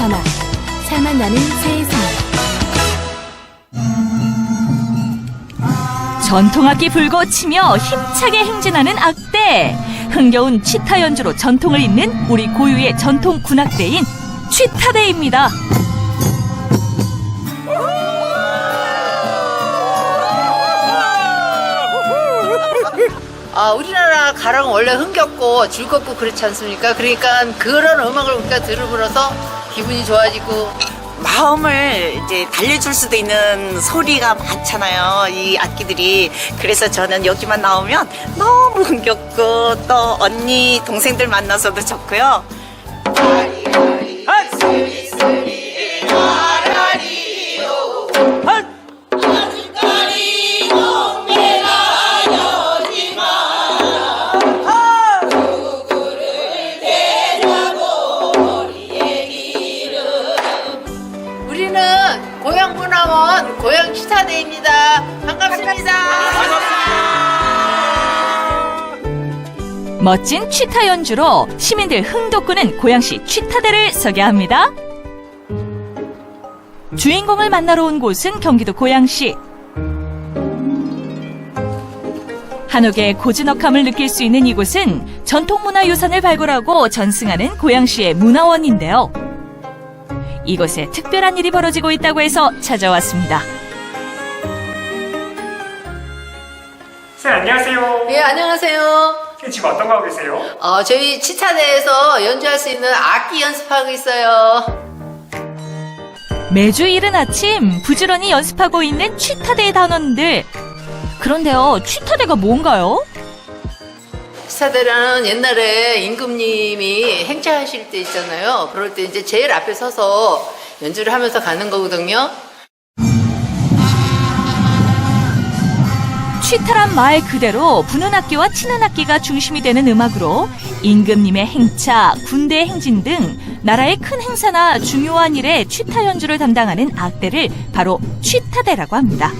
전화. 살만 나는 세상. 전통악기 불고 치며 힘차게 행진하는 악대. 흥겨운 취타 연주로 전통을 잇는 우리 고유의 전통 군악대인 취타대입니다. 아, 우리나라 가락은 원래 흥겹고 즐겁고 그렇지 않습니까? 그러니까 그런 음악을 우리가 들으면서 기분이 좋아지고 마음을 이제 달래줄 수도 있는 소리가 많잖아요. 이 악기들이. 그래서 저는 여기만 나오면 너무 흥겹고 또 언니, 동생들 만나서도 좋고요. 멋진 취타 연주로 시민들 흥 돋구는 고양시 취타대를 소개합니다. 주인공을 만나러 온 곳은 경기도 고양시. 한옥의 고즈넉함을 느낄 수 있는 이곳은 전통문화유산을 발굴하고 전승하는 고양시의 문화원인데요. 이곳에 특별한 일이 벌어지고 있다고 해서 찾아왔습니다. 쌤 안녕하세요. 예, 안녕하세요. 쌤 지금 어떤 거 하고 계세요? 어, 저희 치타대에서 연주할 수 있는 악기 연습하고 있어요. 매주 이른 아침 부지런히 연습하고 있는 취타대의 단원들. 그런데요, 취타대가 뭔가요? 치타대라는 옛날에 임금님이 행차하실 때 있잖아요. 그럴 때 이제 제일 앞에 서서 연주를 하면서 가는 거거든요. 취타란 말 그대로 부는 악기와 치는 악기가 중심이 되는 음악으로 임금님의 행차, 군대 행진 등 나라의 큰 행사나 중요한 일에 취타 연주를 담당하는 악대를 바로 취타대라고 합니다.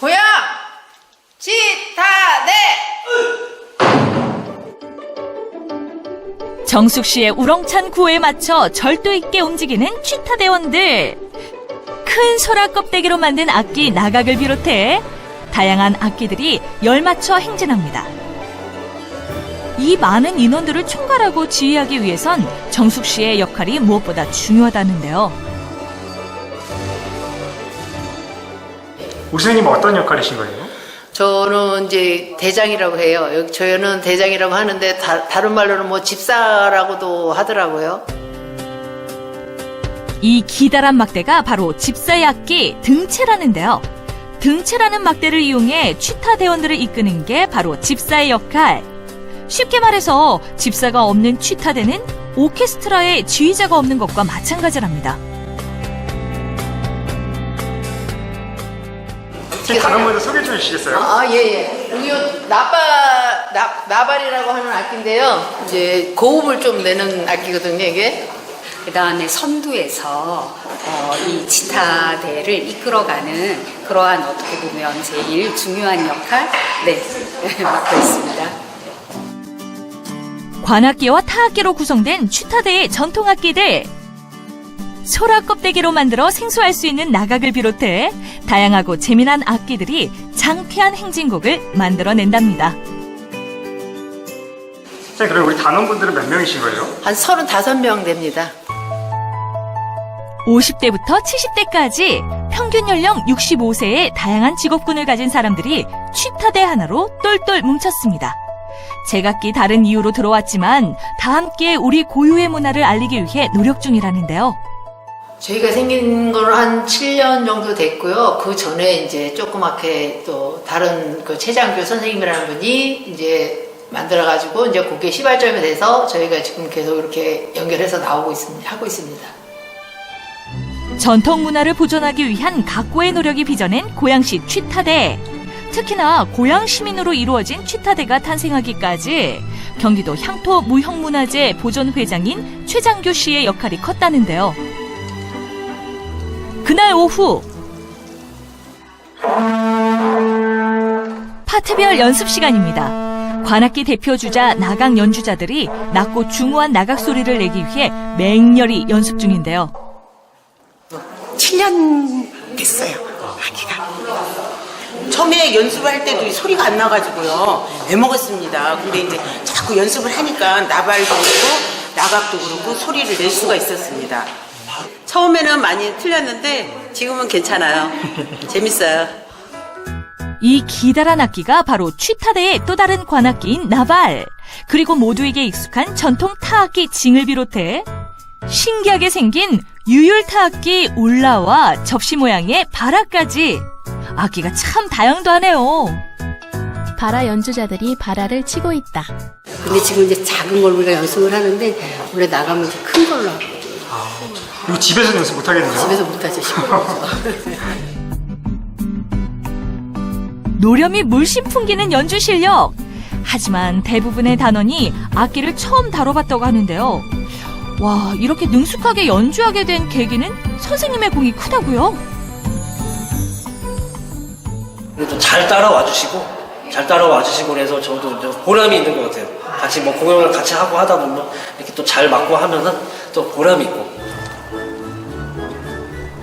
고향 치타대! 정숙 씨의 우렁찬 구호에 맞춰 절도 있게 움직이는 취타대원들. 큰 소라 껍데기로 만든 악기 나각을 비롯해 다양한 악기들이 열맞춰 행진합니다. 이 많은 인원들을 총괄하고 지휘하기 위해선 정숙 씨의 역할이 무엇보다 중요하다는데요. 우선님 어떤 역할이신 거예요? 저는 이제 대장이라고 해요. 여기 저희는 대장이라고 하는데 다, 다른 말로는 뭐 집사라고도 하더라고요. 이 기다란 막대가 바로 집사의 악기 등채라는데요. 등채라는 막대를 이용해 취타 대원들을 이끄는 게 바로 집사의 역할. 쉽게 말해서 집사가 없는 취타대는 오케스트라에 지휘자가 없는 것과 마찬가지랍니다. 쌤 다른 분들 소개 좀 해주시겠어요? 아, 예, 예. 여기 나바, 나, 나발이라고 하는 악기인데요. 이제 고음을 좀 내는 악기거든요, 이게. 그 다음에 선두에서 어, 이 지타대를 이끌어가는 그러한 어떻게 보면 제일 중요한 역할 네 맡고 있습니다. 관악기와 타악기로 구성된 취타대의 전통악기들. 소라 껍데기로 만들어 생소할 수 있는 나각을 비롯해 다양하고 재미난 악기들이 장쾌한 행진곡을 만들어낸답니다. 쌤 그럼 우리 단원분들은 몇 명이신 거예요? 한 35명 됩니다. 50대부터 70대까지 평균 연령 65세의 다양한 직업군을 가진 사람들이 취타대 하나로 똘똘 뭉쳤습니다. 제각기 다른 이유로 들어왔지만 다 함께 우리 고유의 문화를 알리기 위해 노력 중이라는데요. 저희가 생긴 건한 7년 정도 됐고요. 그 전에 이제 조그맣게 또 다른 그 최장교 선생님이라는 분이 이제 만들어가지고 이제 그게 시발점이 돼서 저희가 지금 계속 이렇게 연결해서 나오고 있습니다. 하고 있습니다. 전통 문화를 보존하기 위한 각고의 노력이 빚어낸 고양시 취타대. 특히나 고양 시민으로 이루어진 취타대가 탄생하기까지 경기도 향토 무형문화재 보존 회장인 최장교 씨의 역할이 컸다는데요. 그날 오후 파트별 연습 시간입니다. 관악기 대표 주자 나각 연주자들이 낮고 중후한 나각 소리를 내기 위해 맹렬히 연습 중인데요. 7년 됐어요, 아기가. 처음에 연습을 할 때도 이 소리가 안 나가지고요. 애먹었습니다. 근데 이제 자꾸 연습을 하니까 나발도 그렇고 나각도 그렇고 소리를 낼 수가 있었습니다. 처음에는 많이 틀렸는데 지금은 괜찮아요. 재밌어요. 이 기다란 악기가 바로 취타대의 또 다른 관악기인 나발 그리고 모두에게 익숙한 전통 타악기 징을 비롯해 신기하게 생긴 유율 타 악기 울라와 접시 모양의 바라까지 악기가 참 다양도하네요. 바라 연주자들이 바라를 치고 있다. 근데 지금 이제 작은 걸 우리가 연습을 하는데 원래 나가면 이제 큰 걸로 하고 이거 집에서 연습 못 하겠네요. 집에서 못하죠 시끄러워서. 노렴이 물씬 풍기는 연주 실력. 하지만 대부분의 단원이 악기를 처음 다뤄봤다고 하는데요. 와, 이렇게 능숙하게 연주하게 된 계기는 선생님의 공이 크다고요? 그래도 잘 따라와 주시고 잘 따라와 주시고 그래서 저도 좀 보람이 있는 것 같아요. 같이 뭐 공연을 같이 하고 하다 보면 이렇게 또 잘 맞고 하면은 또 보람이 있고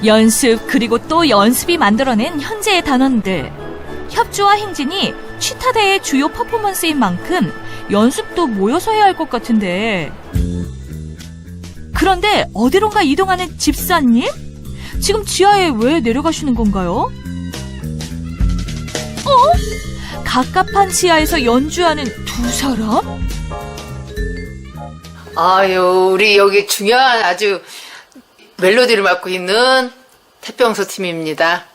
연습 그리고 또 연습이 만들어낸 현재의 단원들. 협주와 행진이 취타대의 주요 퍼포먼스인 만큼 연습도 모여서 해야 할 것 같은데. 그런데 어디론가 이동하는 집사님? 지금 지하에 왜 내려가시는 건가요? 어? 갑갑한 지하에서 연주하는 두 사람? 아유, 우리 여기 중요한 아주 멜로디를 맡고 있는 태평소 팀입니다.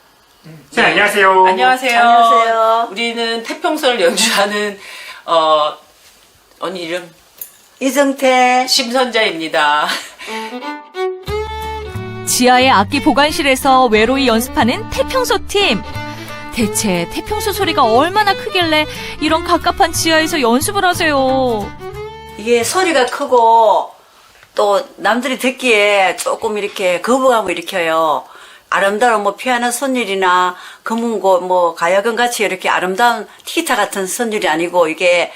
네, 안녕하세요. 안녕하세요. 우리는 태평소를 연주하는 어 언니 이름 이정태. 심선자입니다. 지하의 악기 보관실에서 외로이 연습하는 태평소 팀. 대체 태평소 소리가 얼마나 크길래 이런 갑갑한 지하에서 연습을 하세요? 이게 소리가 크고 또 남들이 듣기에 조금 이렇게 거부감을 일으켜요. 아름다운 뭐 피아노 선율이나 금은고 뭐 가야금 같이 이렇게 아름다운 티기타 같은 선율이 아니고 이게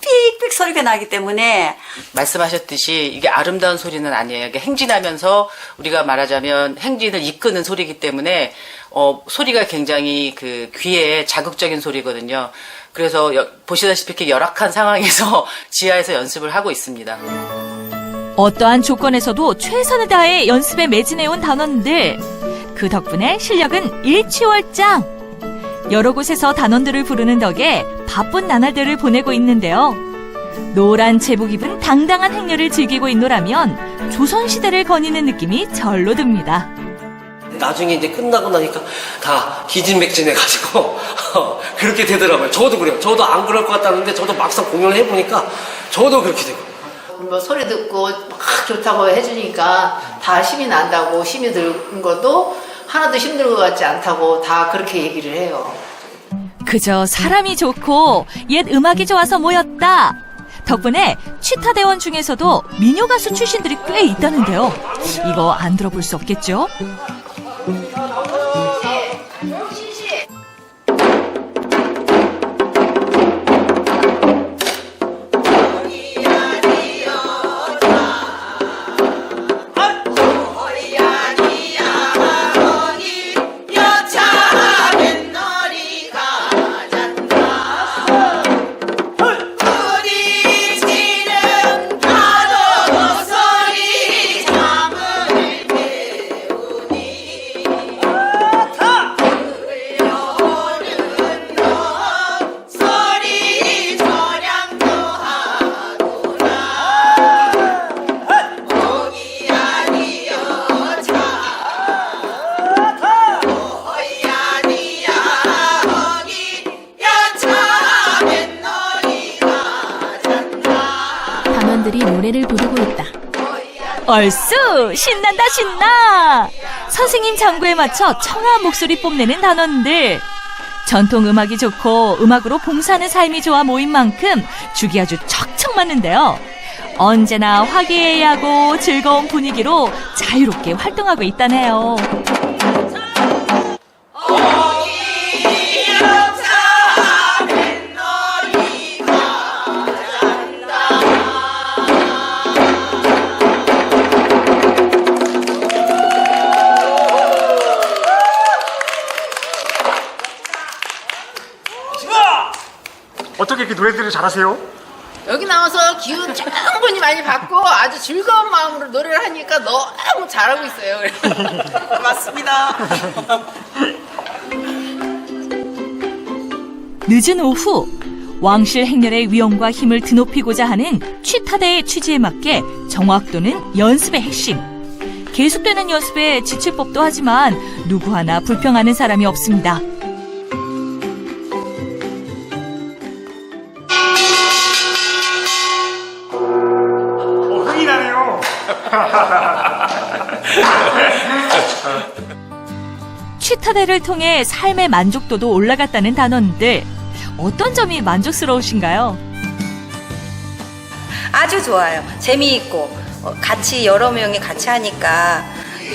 삑삑 소리가 나기 때문에 말씀하셨듯이 이게 아름다운 소리는 아니에요. 이게 행진하면서 우리가 말하자면 행진을 이끄는 소리이기 때문에 어, 소리가 굉장히 그 귀에 자극적인 소리거든요. 그래서 여- 보시다시피 이렇게 열악한 상황에서 지하에서 연습을 하고 있습니다. 어떠한 조건에서도 최선을 다해 연습에 매진해온 단원들. 그 덕분에 실력은 일취월장. 여러 곳에서 단원들을 부르는 덕에 바쁜 나날들을 보내고 있는데요. 노란 제복 입은 당당한 행렬을 즐기고 있노라면 조선시대를 거니는 느낌이 절로 듭니다. 나중에 이제 끝나고 나니까 다 기진맥진해가지고 그렇게 되더라고요. 저도 그래요. 저도 안 그럴 것 같다는데 저도 막상 공연을 해보니까 저도 그렇게 되고. 뭐 소리 듣고 막 좋다고 해주니까 다 힘이 난다고 힘이 든 것도 하나도 힘든 것 같지 않다고 다 그렇게 얘기를 해요. 그저 사람이 좋고 옛 음악이 좋아서 모였다. 덕분에 취타대원 중에서도 민요 가수 출신들이 꽤 있다는데요. 이거 안 들어볼 수 없겠죠? 단원들이 노래를 부르고 있다. 얼쑤! 신난다 신나! 선생님 장구에 맞춰 청아한 목소리 뽐내는 단원들. 전통 음악이 좋고 음악으로 봉사하는 삶이 좋아 모인 만큼 죽이 아주 척척 맞는데요. 언제나 화기애애하고 즐거운 분위기로 자유롭게 활동하고 있다네요 노래들을 잘하세요? 여기 나와서 기운 충분히 많이 받고 아주 즐거운 마음으로 노래를 하니까 너무 잘하고 있어요. 맞습니다. 늦은 오후 왕실 행렬의 위엄과 힘을 드높이고자 하는 취타대의 취지에 맞게 정확도는 연습의 핵심. 계속되는 연습에 지칠 법도 하지만 누구 하나 불평하는 사람이 없습니다. 취타대를 통해 삶의 만족도도 올라갔다는 단원들. 어떤 점이 만족스러우신가요? 아주 좋아요. 재미있고 어, 같이 여러 명이 같이 하니까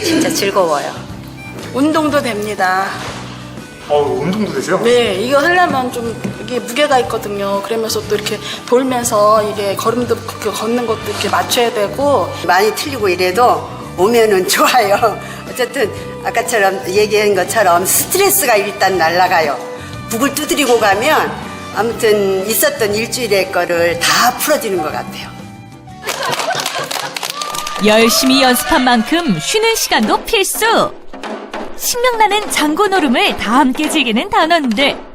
진짜 즐거워요. 운동도 됩니다. 어, 운동도 되세요? 네, 이거 하려면 좀 이게 무게가 있거든요. 그러면서 또 이렇게 돌면서 이게 걸음도 그 걷는 것도 이렇게 맞춰야 되고 많이 틀리고 이래도 오면은 좋아요. 어쨌든 아까처럼 얘기한 것처럼 스트레스가 일단 날라가요. 북을 두드리고 가면 아무튼 있었던 일주일의 거를 다 풀어지는 것 같아요. 열심히 연습한 만큼 쉬는 시간도 필수. 신명나는 장고 노름을 다 함께 즐기는 단원들.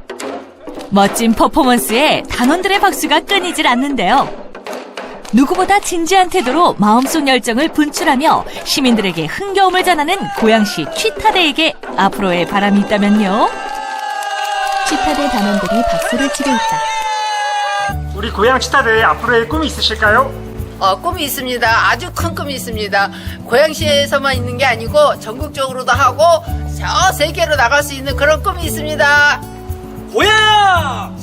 멋진 퍼포먼스에 단원들의 박수가 끊이질 않는데요. 누구보다 진지한 태도로 마음속 열정을 분출하며 시민들에게 흥겨움을 전하는 고양시 취타대에게 앞으로의 바람이 있다면요. 취타대 단원들이 박수를 치고 있다. 우리 고향 치타대에 앞으로의 꿈이 있으실까요? 어, 꿈이 있습니다. 아주 큰 꿈이 있습니다. 고양시에서만 있는 게 아니고 전국적으로도 하고 저 세계로 나갈 수 있는 그런 꿈이 있습니다. 고야!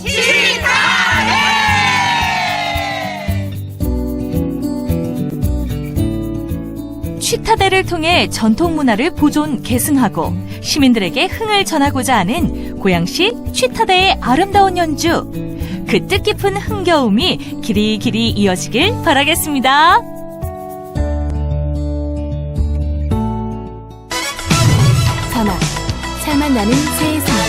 취타대를 통해 전통 문화를 보존 계승하고 시민들에게 흥을 전하고자 하는 고양시 취타대의 아름다운 연주. 그 뜻깊은 흥겨움이 길이 길이 이어지길 바라겠습니다. 나는 산.